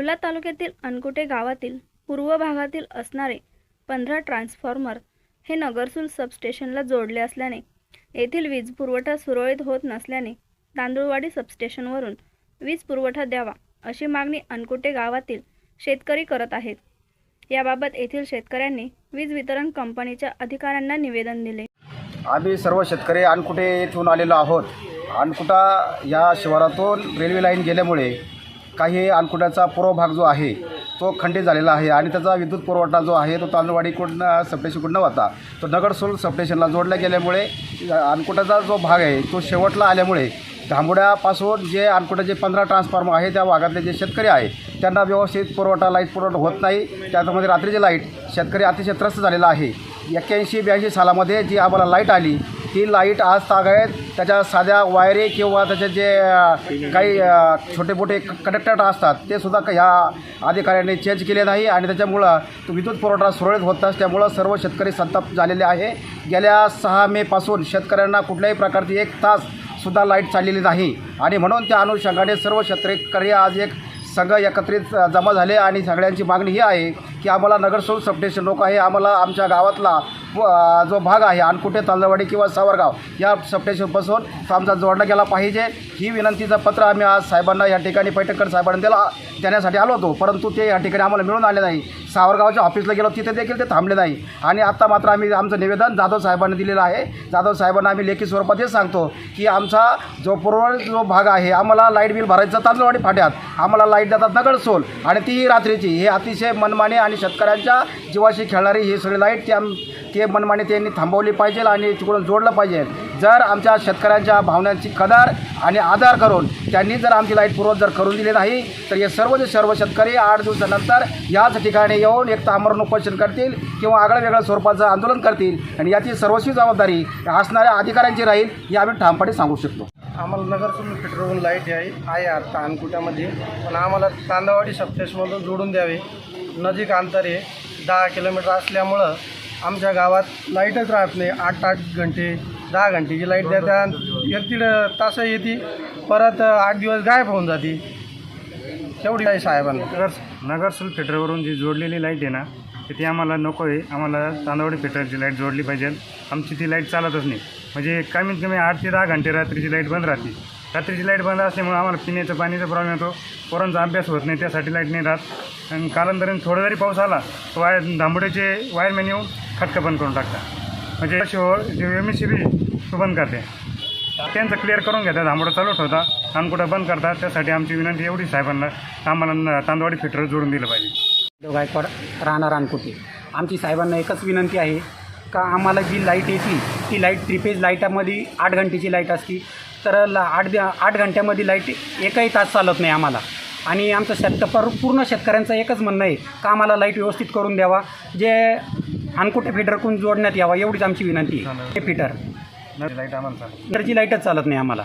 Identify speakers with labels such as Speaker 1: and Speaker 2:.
Speaker 1: येवला तालुक्यातील अनकुटे गावातील पूर्व भागातील असणारे पंधरा ट्रान्सफॉर्मर हे नगरसूल सबस्टेशनला जोडले असल्याने येथील वीज पुरवठा सुरळीत होत नसल्याने तांदूळवाडी सबस्टेशनवरून वीज पुरवठा द्यावा अशी मागणी अनकुटे गावातील शेतकरी करत आहेत. याबाबत येथील शेतकऱ्यांनी वीज वितरण कंपनीच्या अधिकाऱ्यांना निवेदन दिले.
Speaker 2: आम्ही सर्व शेतकरी अनकुटे येथून आलेलो आहोत. अनकुटा या शिवारातून रेल्वे लाईन गेल्यामुळे काही अनकुट्याचा पूर्व भाग जो आहे तो खंडित झालेला आहे आणि त्याचा विद्युत पुरवठा जो आहे तो तांदूळवाडीकडून सबस्टेशनकडून होता तो नगरसोल सबस्टेशनला जोडला गेल्यामुळे अनकुटाचा जो भाग आहे तो शेवटला आल्यामुळे धांबुड्यापासून जे अनकुटाचे पंधरा ट्रान्सफॉर्मर आहे त्या भागातले जे शेतकरी आहे त्यांना व्यवस्थित पुरवठा लाइट पुरवठा होत नाही. त्याच्यामध्ये रात्रीची लाइट शेतकरी अतिशय त्रस्त झालेला आहे. एक्क्याऐंशी ब्याऐंशी सालामध्ये जी आम्हाला लाइट आली ती लाइट आज तागायत त्याच्या साध्या वायरी किंवा त्याचे जे काही छोटे मोठे कनेक्टर असतात ते सुद्धा क- ह्या अधिकाऱ्यांनी चेंज केले नाही आणि त्याच्यामुळं तो विद्युत पुरवठा सुरळीत होत त्यामुळं सर्व शेतकरी संताप झालेले आहे. गेल्या सहा मेपासून शेतकऱ्यांना कुठल्याही प्रकारची एक तास सुद्धा लाइट चाललेली नाही. आणि म्हणून त्या अनुषंगाने सर्व शेतकरी आज एक संघ एकत्रित जमा झाले आणि सगळ्यांची मागणी ही आहे की आम्हाला नगरसूल सबस्टेशन लोक आहे आम्हाला आमच्या गावातला व, जो भाग आहे अनकुटे तांदळवाडी किंवा सावरगाव या सबस्टेशनपासून तो आमचा जोडला गेला पाहिजे. ही विनंतीचं पत्र आम्ही आज साहेबांना या ठिकाणी पैठणकर साहेबांना दिला देण्यासाठी आलो होतो. परंतु ते या ठिकाणी आम्हाला मिळून आले नाही. सावरगावच्या ऑफिसला गेलो तिथे देखील ते थांबले नाही. आणि आत्ता मात्र आम्ही आमचं निवेदन जाधव साहेबांना दिलेलं आहे. जाधव साहेबांना आम्ही लेखी स्वरूपात हे सांगतो की आमचा जो पूर्व जो भाग आहे आम्हाला लाइट बिल भरायचं तांदळवाडी फाट्यात. आम्हाला लाइट देतात नगरसोल आणि तीही रात्रीची. हे अतिशय मनमानी आणि शेतकऱ्यांच्या जीवाशी खेळणारी ही सगळी लाइट ते ते मनमानी त्यांनी थांबवली पाहिजे आणि तिकडून जोडलं पाहिजे. जर आमच्या शेतकऱ्यांच्या भावनांची कदर आणि आधार करून त्यांनी जर आमची लाइट पुरवत जर करून दिली नाही तर हे सर्व जे सर्व शेतकरी आठ दिवसानंतर याच ठिकाणी येऊन एक तर आमरण उपोषण करतील किंवा आगळं वेगळ्या स्वरूपाचं आंदोलन करतील. आणि याची सर्वस्वी जबाबदारी असणाऱ्या अधिकाऱ्यांची राहील हे आम्ही ठामपणे सांगू शकतो.
Speaker 3: आम्हाला नगरसून पेट्रोल लाइट आहे आहे आता अनकुट्यामध्ये पण आम्हाला तांदवाडी सबस्टेशनमधून जोडून द्यावे. नजीक अंतर आहे. दहा किलोमीटर असल्यामुळं आमच्या गावात लाईटच राहत नाही. आठ आठ घंटे दहा घंटेची लाइट द्या एक दीड तास येते. परत आठ दिवस गायब होऊन जाते. तेवढी आहे साहेबांना.
Speaker 4: नगर नगरसूल फेटरवरून जी जोडलेली लाइट आहे ना तर ती आम्हाला नको आहे. आम्हाला तांदवडी फिटरची लाइट जोडली पाहिजे. आमची ती लाइट चालतच नाही. म्हणजे कमीत कमी आठ ते दहा घंटे रात्रीची लाइट बंद राहते. रात्रीची लाइट बंद असल्यामुळे आम्हाला पिण्याचं पाण्याचा प्रॉब्लेम येतो. पोरांचा अभ्यास होत नाही त्यासाठी लाइट नाही राहत. आणि कालांतराने थोडा जरी पाऊस आला तर वायर दांबुड्याचे वायरमॅन येऊन खटकं बंद करून टाकतात. म्हणजे शिवाय जे एम एस सी बी तो बंद करते. त्यांचं क्लिअर करून घेतात धांबोडा चालू ठेवता आणि कुठं बंद करतात त्यासाठी आमची विनंती एवढी साहेबांना आम्हाला न- तांदवाडी फिटर जोडून दिलं पाहिजे.
Speaker 5: गायकवाड राहणार अनकुटे आमची साहेबांना एकच विनंती आहे का आम्हाला जी लाइट येते ती लाइट त्रिपेज लाईटामध्ये आठ घंटेची लाइट असती. तर ला आठ आठ घंट्यामध्ये लाइट एकही तास चालत नाही आम्हाला. आणि आमचं शेत पर पूर्ण शेतकऱ्यांचं एकच म्हणणं आहे का आम्हाला लाइट व्यवस्थित करून द्यावा. जे अनकुटे फिटरकडून जोडण्यात यावा एवढीच आमची विनंती आहे. हे फिटर.
Speaker 4: लाइट आम्हाला
Speaker 5: फिटरची लाईटच चालत नाही आम्हाला.